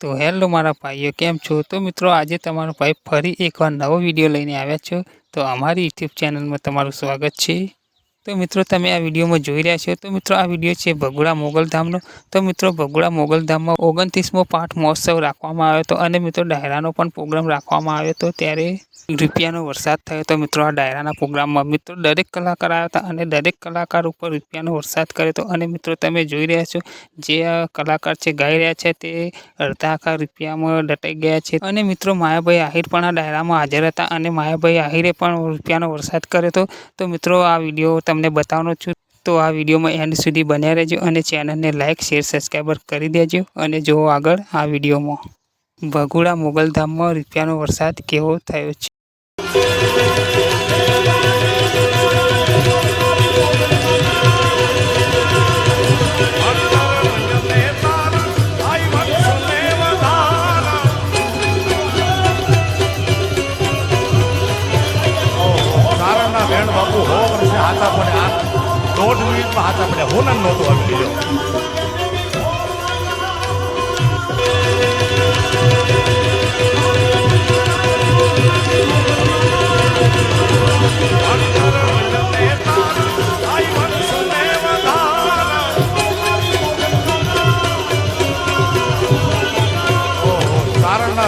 તો હેલો મારા ભાઈઓ, કેમ છો? તો મિત્રો, આજે તમારો ભાઈ ફરી એકવાર નવો વીડિયો લઈને આવ્યા છો. તો અમારી યુટ્યુબ ચેનલમાં તમારું સ્વાગત છે. તો મિત્રો, તમે આ વિડીયોમાં જોઈ રહ્યા છો. તો મિત્રો, આ વીડિયો છે ભગુડા મોગલધામનો તો મિત્રો, ભગુડા મોગલધામમાં ઓગણત્રીસમો પાઠ મહોત્સવ રાખવામાં આવ્યો હતો અને મિત્રો ડાયરાનો પણ પ્રોગ્રામ રાખવામાં આવ્યો હતો ત્યારે રૂપિયાનો વરસાદ થયો હતો મિત્રો આ ડાયરાના પ્રોગ્રામમાં મિત્રો દરેક કલાકાર આવ્યા હતા અને દરેક કલાકાર ઉપર રૂપિયાનો વરસાદ કર્યો હતો. અને મિત્રો તમે જોઈ રહ્યા છો જે કલાકાર છે ગાઈ રહ્યા છે તે અડધા આખા રૂપિયામાં દટાઈ ગયા છે. અને મિત્રો માયાભાઈ આહિર પણ આ ડાયરામાં હાજર હતા અને માયાભાઈ આહિરે પણ રૂપિયાનો વરસાદ કર્યો હતો. તો મિત્રો આ વીડિયો તમને બતાવવાનો છું. તો આ વિડીયોમાં એન્ડ સુધી બન્યા રહેજો અને ચેનલને લાઇક શેર, સબસ્ક્રાઈબર કરી દેજો અને જુઓ આગળ આ વિડીયોમાં. ભગુડા મોગલધામમાં રૂપિયાનો વરસાદ કેવો થયો છે? દોઢ હાથ આપણે પડે નહોતો આવી લીધો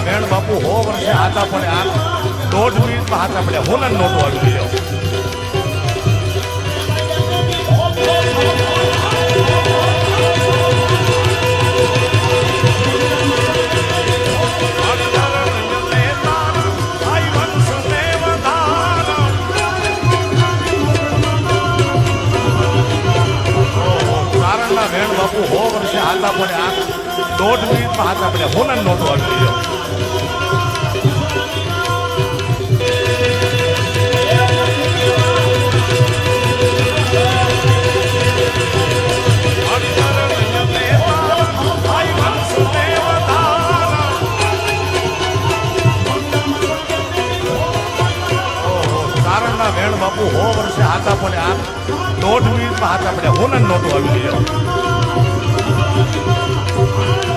બેન બાપુ હો વર્ષે હાથા પડે આ દોઢ મિનિટમાં હાથા પડે હોલન નોટો આવી લીધો બાપુ, હો વર્ષે હાથા પડે આ દોઢ મિનિટમાં હાથા આપણે હું નહોતું આવી ગયો વેણ બાપુ, હો વર્ષે હાથા પડે આ દોઢ મિનિટમાં હાથા આપણે હું નહોતું આવી 回